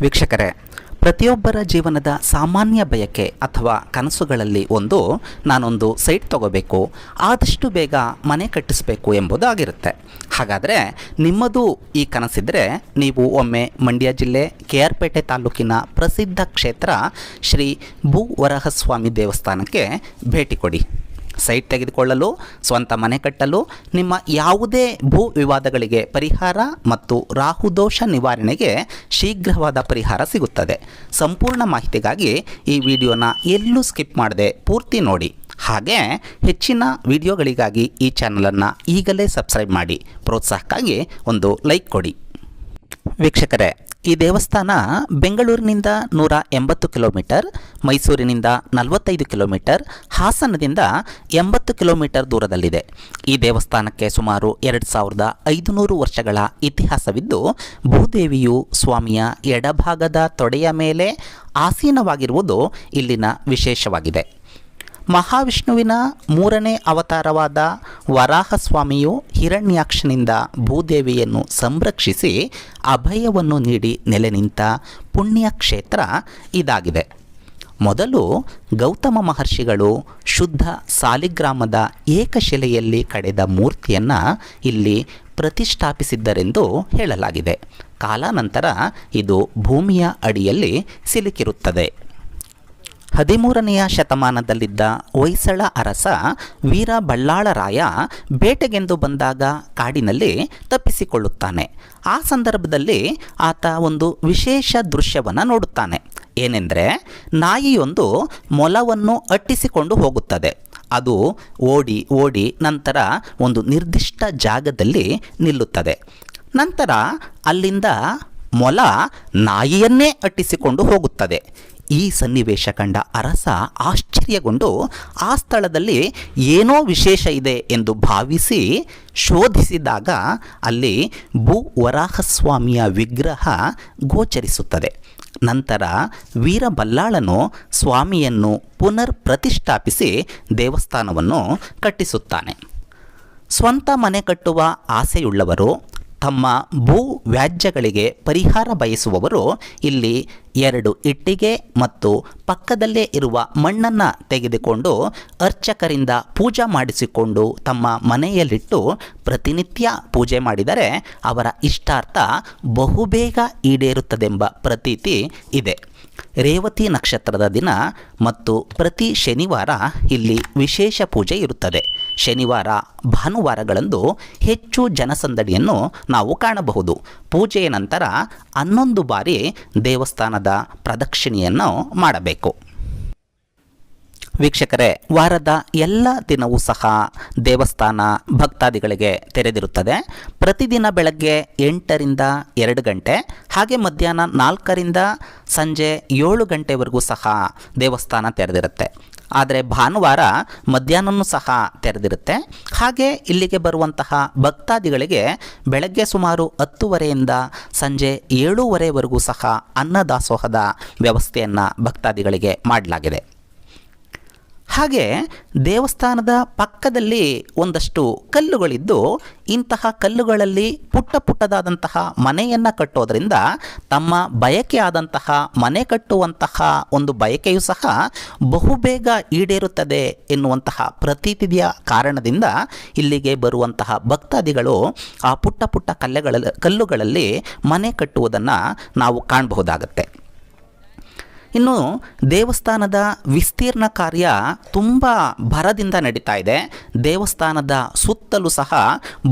ವೀಕ್ಷಕರೇ, ಪ್ರತಿಯೊಬ್ಬರ ಜೀವನದ ಸಾಮಾನ್ಯ ಬಯಕೆ ಅಥವಾ ಕನಸುಗಳಲ್ಲಿ ಒಂದು ನಾನೊಂದು ಸೈಟ್ ತಗೋಬೇಕು. ಆದಷ್ಟು ಬೇಗ ಮನೆ ಕಟ್ಟಿಸಬೇಕು ಎಂಬುದಾಗಿರುತ್ತೆ. ಹಾಗಾದರೆ ನಿಮ್ಮದು ಈ ಕನಸಿದ್ರೆ ನೀವು ಒಮ್ಮೆ ಮಂಡ್ಯ ಜಿಲ್ಲೆ ಕೆ ಆರ್ ಪೇಟೆ ತಾಲೂಕಿನ ಪ್ರಸಿದ್ಧ ಕ್ಷೇತ್ರ ಶ್ರೀ ಭೂವರಹಸ್ವಾಮಿ ದೇವಸ್ಥಾನಕ್ಕೆ ಭೇಟಿ ಕೊಡಿ. ಸೈಟ್ ತೆಗೆದುಕೊಳ್ಳಲು, ಸ್ವಂತ ಮನೆ ಕಟ್ಟಲು, ನಿಮ್ಮ ಯಾವುದೇ ಭೂ ವಿವಾದಗಳಿಗೆ ಪರಿಹಾರ ಮತ್ತು ರಾಹುದೋಷ ನಿವಾರಣೆಗೆ ಶೀಘ್ರವಾದ ಪರಿಹಾರ ಸಿಗುತ್ತದೆ. ಸಂಪೂರ್ಣ ಮಾಹಿತಿಗಾಗಿ ಈ ವಿಡಿಯೋನ ಎಲ್ಲೂ ಸ್ಕಿಪ್ ಮಾಡದೆ ಪೂರ್ತಿ ನೋಡಿ. ಹಾಗೆ ಹೆಚ್ಚಿನ ವಿಡಿಯೋಗಳಿಗಾಗಿ ಈ ಚಾನಲನ್ನು ಈಗಲೇ ಸಬ್ಸ್ಕ್ರೈಬ್ ಮಾಡಿ. ಪ್ರೋತ್ಸಾಹಕ್ಕಾಗಿ ಒಂದು ಲೈಕ್ ಕೊಡಿ. ವೀಕ್ಷಕರೇ ಈ ದೇವಸ್ಥಾನ ಬೆಂಗಳೂರಿನಿಂದ ನೂರ ಎಂಬತ್ತು ಕಿಲೋಮೀಟರ್, ಮೈಸೂರಿನಿಂದ ನಲವತ್ತೈದು ಕಿಲೋಮೀಟರ್, ಹಾಸನದಿಂದ ಎಂಬತ್ತು ಕಿಲೋಮೀಟರ್ ದೂರದಲ್ಲಿದೆ. ಈ ದೇವಸ್ಥಾನಕ್ಕೆ ಸುಮಾರು ಎರಡು ಸಾವಿರದ ಐದುನೂರು ವರ್ಷಗಳ ಇತಿಹಾಸವಿದ್ದು, ಭೂದೇವಿಯು ಸ್ವಾಮಿಯ ಎಡಭಾಗದ ತೊಡೆಯ ಮೇಲೆ ಆಸೀನವಾಗಿರುವುದು ಇಲ್ಲಿನ ವಿಶೇಷವಾಗಿದೆ. ಮಹಾವಿಷ್ಣುವಿನ ಮೂರನೇ ಅವತಾರವಾದ ವರಾಹಸ್ವಾಮಿಯು ಹಿರಣ್ಯಾಕ್ಷನಿಂದ ಭೂದೇವಿಯನ್ನು ಸಂರಕ್ಷಿಸಿ ಅಭಯವನ್ನು ನೀಡಿ ನೆಲೆ ನಿಂತ ಪುಣ್ಯಕ್ಷೇತ್ರ ಇದಾಗಿದೆ. ಮೊದಲು ಗೌತಮ ಮಹರ್ಷಿಗಳು ಶುದ್ಧ ಸಾಲಿಗ್ರಾಮದ ಏಕಶಿಲೆಯಲ್ಲಿ ಕಡೆದ ಮೂರ್ತಿಯನ್ನು ಇಲ್ಲಿ ಪ್ರತಿಷ್ಠಾಪಿಸಿದ್ದರೆಂದು ಹೇಳಲಾಗಿದೆ. ಕಾಲಾನಂತರ ಇದು ಭೂಮಿಯ ಅಡಿಯಲ್ಲಿ ಸಿಲುಕಿರುತ್ತದೆ. ಹದಿಮೂರನೆಯ ಶತಮಾನದಲ್ಲಿದ್ದ ಹೊಯ್ಸಳ ಅರಸ ವೀರ ಬಳ್ಳಾಳರಾಯ ಬೇಟೆಗೆಂದು ಬಂದಾಗ ಕಾಡಿನಲ್ಲಿ ತಪ್ಪಿಸಿಕೊಳ್ಳುತ್ತಾನೆ. ಆ ಸಂದರ್ಭದಲ್ಲಿ ಆತ ಒಂದು ವಿಶೇಷ ದೃಶ್ಯವನ್ನು ನೋಡುತ್ತಾನೆ. ಏನೆಂದರೆ, ನಾಯಿಯೊಂದು ಮೊಲವನ್ನು ಅಟ್ಟಿಸಿಕೊಂಡು ಹೋಗುತ್ತದೆ. ಅದು ಓಡಿ ಓಡಿ ನಂತರ ಒಂದು ನಿರ್ದಿಷ್ಟ ಜಾಗದಲ್ಲಿ ನಿಲ್ಲುತ್ತದೆ. ನಂತರ ಅಲ್ಲಿಂದ ಮೊಲ ನಾಯಿಯನ್ನೇ ಅಟ್ಟಿಸಿಕೊಂಡು ಹೋಗುತ್ತದೆ. ಈ ಸನ್ನಿವೇಶ ಕಂಡ ಅರಸ ಆಶ್ಚರ್ಯಗೊಂಡು ಆ ಸ್ಥಳದಲ್ಲಿ ಏನೋ ವಿಶೇಷ ಇದೆ ಎಂದು ಭಾವಿಸಿ ಶೋಧಿಸಿದಾಗ ಅಲ್ಲಿ ಭೂ ವರಾಹಸ್ವಾಮಿಯ ವಿಗ್ರಹ ಗೋಚರಿಸುತ್ತದೆ. ನಂತರ ವೀರಬಲ್ಲಾಳನು ಸ್ವಾಮಿಯನ್ನು ಪುನರ್ ಪ್ರತಿಷ್ಠಾಪಿಸಿ ದೇವಸ್ಥಾನವನ್ನು ಕಟ್ಟಿಸುತ್ತಾನೆ. ಸ್ವಂತ ಮನೆ ಕಟ್ಟುವ ಆಸೆಯುಳ್ಳವರು ತಮ್ಮ ಭೂ ವ್ಯಾಜ್ಯಗಳಿಗೆ ಪರಿಹಾರ ಬಯಸುವವರು ಇಲ್ಲಿ ಎರಡು ಇಟ್ಟಿಗೆ ಮತ್ತು ಪಕ್ಕದಲ್ಲೇ ಇರುವ ಮಣ್ಣನ್ನು ತೆಗೆದುಕೊಂಡು ಅರ್ಚಕರಿಂದ ಪೂಜೆ ಮಾಡಿಸಿಕೊಂಡು ತಮ್ಮ ಮನೆಯಲ್ಲಿಟ್ಟು ಪ್ರತಿನಿತ್ಯ ಪೂಜೆ ಮಾಡಿದರೆ ಅವರ ಇಷ್ಟಾರ್ಥ ಬಹುಬೇಗ ಈಡೇರುತ್ತದೆಂಬ ಪ್ರತೀತಿ ಇದೆ. ರೇವತಿ ನಕ್ಷತ್ರದ ದಿನ ಮತ್ತು ಪ್ರತಿ ಶನಿವಾರ ಇಲ್ಲಿ ವಿಶೇಷ ಪೂಜೆ ಇರುತ್ತದೆ. ಶನಿವಾರ ಭಾನುವಾರಗಳಂದು ಹೆಚ್ಚು ಜನಸಂದಣಿಯನ್ನು ನಾವು ಕಾಣಬಹುದು. ಪೂಜೆಯ ನಂತರ ಹನ್ನೊಂದು ಬಾರಿ ದೇವಸ್ಥಾನದ ಪ್ರದಕ್ಷಿಣೆಯನ್ನು ಮಾಡಬೇಕು. ವೀಕ್ಷಕರೇ, ವಾರದ ಎಲ್ಲ ದಿನವೂ ಸಹ ದೇವಸ್ಥಾನ ಭಕ್ತಾದಿಗಳಿಗೆ ತೆರೆದಿರುತ್ತದೆ. ಪ್ರತಿದಿನ ಬೆಳಗ್ಗೆ ಎಂಟರಿಂದ ಎರಡು ಗಂಟೆ, ಹಾಗೆ ಮಧ್ಯಾಹ್ನ ನಾಲ್ಕರಿಂದ ಸಂಜೆ ಏಳು ಗಂಟೆವರೆಗೂ ಸಹ ದೇವಸ್ಥಾನ ತೆರೆದಿರುತ್ತೆ. ಆದರೆ ಭಾನುವಾರ ಮಧ್ಯಾಹ್ನವೂ ಸಹ ತೆರೆದಿರುತ್ತೆ. ಹಾಗೆ ಇಲ್ಲಿಗೆ ಬರುವಂತಹ ಭಕ್ತಾದಿಗಳಿಗೆ ಬೆಳಗ್ಗೆ ಸುಮಾರು ಹತ್ತುವರೆಯಿಂದ ಸಂಜೆ ಏಳೂವರೆವರೆಗೂ ಸಹ ಅನ್ನದಾಸೋಹದ ವ್ಯವಸ್ಥೆಯನ್ನು ಭಕ್ತಾದಿಗಳಿಗೆ ಮಾಡಲಾಗಿದೆ. ಹಾಗೆ ದೇವಸ್ಥಾನದ ಪಕ್ಕದಲ್ಲಿ ಒಂದಷ್ಟು ಕಲ್ಲುಗಳಿದ್ದು, ಇಂತಹ ಕಲ್ಲುಗಳಲ್ಲಿ ಪುಟ್ಟ ಪುಟ್ಟದಾದಂತಹ ಮನೆಯನ್ನು ಕಟ್ಟೋದರಿಂದ ತಮ್ಮ ಬಯಕೆ ಆದಂತಹ, ಮನೆ ಕಟ್ಟುವಂತಹ ಒಂದು ಬಯಕೆಯು ಸಹ ಬಹುಬೇಗ ಈಡೇರುತ್ತದೆ ಎನ್ನುವಂತಹ ಪ್ರತೀತಿಯ ಕಾರಣದಿಂದ ಇಲ್ಲಿಗೆ ಬರುವಂತಹ ಭಕ್ತಾದಿಗಳು ಆ ಪುಟ್ಟ ಪುಟ್ಟ ಕಲ್ಲೆಗಳ ಕಲ್ಲುಗಳಲ್ಲಿ ಮನೆ ಕಟ್ಟುವುದನ್ನು ನಾವು ಕಾಣಬಹುದಾಗತ್ತೆ. ಇನ್ನು ದೇವಸ್ಥಾನದ ವಿಸ್ತೀರ್ಣ ಕಾರ್ಯ ತುಂಬ ಭರದಿಂದ ನಡೀತಾ ಇದೆ. ದೇವಸ್ಥಾನದ ಸುತ್ತಲೂ ಸಹ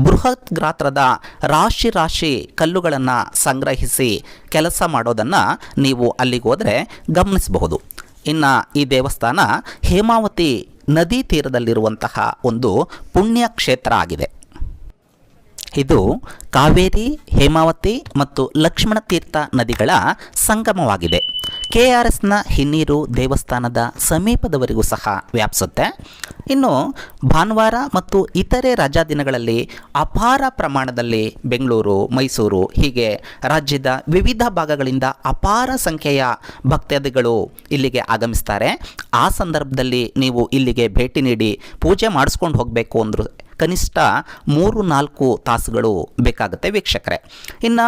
ಬೃಹತ್ ಗಾತ್ರದ ರಾಶಿ ರಾಶಿ ಕಲ್ಲುಗಳನ್ನು ಸಂಗ್ರಹಿಸಿ ಕೆಲಸ ಮಾಡೋದನ್ನು ನೀವು ಅಲ್ಲಿಗೆ ಹೋದರೆ ಗಮನಿಸಬಹುದು. ಇನ್ನು ಈ ದೇವಸ್ಥಾನ ಹೇಮಾವತಿ ನದಿ ತೀರದಲ್ಲಿರುವಂತಹ ಒಂದು ಪುಣ್ಯ ಕ್ಷೇತ್ರ ಆಗಿದೆ. ಇದು ಕಾವೇರಿ, ಹೇಮಾವತಿ ಮತ್ತು ಲಕ್ಷ್ಮಣ ತೀರ್ಥ ನದಿಗಳ ಸಂಗಮವಾಗಿದೆ. ಕೆ ಆರ್ ಎಸ್ನ ಹಿನ್ನೀರು ದೇವಸ್ಥಾನದ ಸಮೀಪದವರೆಗೂ ಸಹ ವ್ಯಾಪಿಸುತ್ತೆ. ಇನ್ನು ಭಾನುವಾರ ಮತ್ತು ಇತರೆ ರಜಾ ದಿನಗಳಲ್ಲಿ ಅಪಾರ ಪ್ರಮಾಣದಲ್ಲಿ ಬೆಂಗಳೂರು, ಮೈಸೂರು ಹೀಗೆ ರಾಜ್ಯದ ವಿವಿಧ ಭಾಗಗಳಿಂದ ಅಪಾರ ಸಂಖ್ಯೆಯ ಭಕ್ತಾದಿಗಳು ಇಲ್ಲಿಗೆ ಆಗಮಿಸ್ತಾರೆ. ಆ ಸಂದರ್ಭದಲ್ಲಿ ನೀವು ಇಲ್ಲಿಗೆ ಭೇಟಿ ನೀಡಿ ಪೂಜೆ ಮಾಡಿಸ್ಕೊಂಡು ಹೋಗಬೇಕು ಅಂದರು ಕನಿಷ್ಠ ಮೂರು ನಾಲ್ಕು ತಾಸುಗಳು ಬೇಕಾಗುತ್ತೆ ವೀಕ್ಷಕರೇ. ಇನ್ನು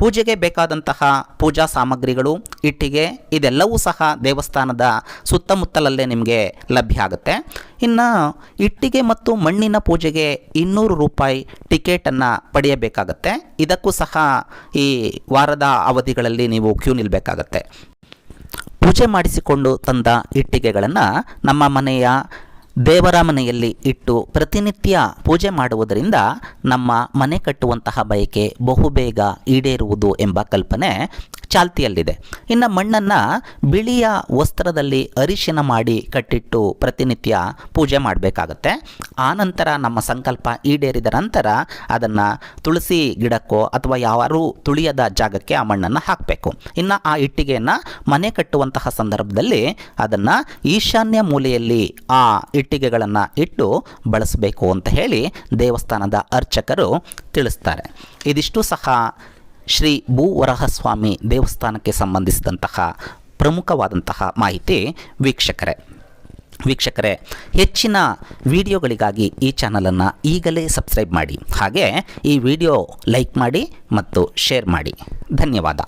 ಪೂಜೆಗೆ ಬೇಕಾದಂತಹ ಪೂಜಾ ಸಾಮಗ್ರಿಗಳು, ಇಟ್ಟಿಗೆ, ಇದೆಲ್ಲವೂ ಸಹ ದೇವಸ್ಥಾನದ ಸುತ್ತಮುತ್ತಲಲ್ಲೇ ನಿಮಗೆ ಲಭ್ಯ ಆಗುತ್ತೆ. ಇನ್ನು ಇಟ್ಟಿಗೆ ಮತ್ತು ಮಣ್ಣಿನ ಪೂಜೆಗೆ ಇನ್ನೂರು ರೂಪಾಯಿ ಟಿಕೆಟನ್ನು ಪಡೆಯಬೇಕಾಗತ್ತೆ. ಇದಕ್ಕೂ ಸಹ ಈ ವಾರದ ಅವಧಿಗಳಲ್ಲಿ ನೀವು ಕ್ಯೂ ನಿಲ್ಲಬೇಕಾಗತ್ತೆ ಪೂಜೆ ಮಾಡಿಸಿಕೊಂಡು ತಂದ ಇಟ್ಟಿಗೆಗಳನ್ನು ನಮ್ಮ ಮನೆಯ ದೇವರ ಮನೆಯಲ್ಲಿ ಇಟ್ಟು ಪ್ರತಿನಿತ್ಯ ಪೂಜೆ ಮಾಡುವುದರಿಂದ ನಮ್ಮ ಮನೆ ಕಟ್ಟುವಂತಹ ಬಯಕೆ ಬಹುಬೇಗ ಈಡೇರುವುದು ಎಂಬ ಕಲ್ಪನೆ ಚಾಲ್ತಿಯಲ್ಲಿದೆ. ಇನ್ನು ಮಣ್ಣನ್ನು ಬಿಳಿಯ ವಸ್ತ್ರದಲ್ಲಿ ಅರಿಶಿನ ಮಾಡಿ ಕಟ್ಟಿಟ್ಟು ಪ್ರತಿನಿತ್ಯ ಪೂಜೆ ಮಾಡಬೇಕಾಗತ್ತೆ. ಆನಂತರ ನಮ್ಮ ಸಂಕಲ್ಪ ಈಡೇರಿದ ನಂತರ ಅದನ್ನು ತುಳಸಿ ಗಿಡಕ್ಕೋ ಅಥವಾ ಯಾರು ತುಳಿಯದ ಜಾಗಕ್ಕೆ ಆ ಮಣ್ಣನ್ನು ಹಾಕಬೇಕು. ಇನ್ನು ಆ ಇಟ್ಟಿಗೆಯನ್ನು ಮನೆ ಕಟ್ಟುವಂತಹ ಸಂದರ್ಭದಲ್ಲಿ ಅದನ್ನು ಈಶಾನ್ಯ ಮೂಲೆಯಲ್ಲಿ ಆ ಇಟ್ಟಿಗೆಗಳನ್ನು ಇಟ್ಟು ಬಳಸಬೇಕು ಅಂತ ಹೇಳಿ ದೇವಸ್ಥಾನದ ಅರ್ಚಕರು ತಿಳಿಸ್ತಾರೆ. ಇದಿಷ್ಟು ಸಹ ಶ್ರೀ ಭೂವರಹಸ್ವಾಮಿ ದೇವಸ್ಥಾನಕ್ಕೆ ಸಂಬಂಧಿಸಿದಂತಹ ಪ್ರಮುಖವಾದಂತಹ ಮಾಹಿತಿ ವೀಕ್ಷಕರೇ. ವೀಕ್ಷಕರೇ, ಹೆಚ್ಚಿನ ವಿಡಿಯೋಗಳಿಗಾಗಿ ಈ ಚಾನಲನ್ನು ಈಗಲೇ ಸಬ್ಸ್ಕ್ರೈಬ್ ಮಾಡಿ. ಹಾಗೆ ಈ ವಿಡಿಯೋ ಲೈಕ್ ಮಾಡಿ ಮತ್ತು ಶೇರ್ ಮಾಡಿ. ಧನ್ಯವಾದ.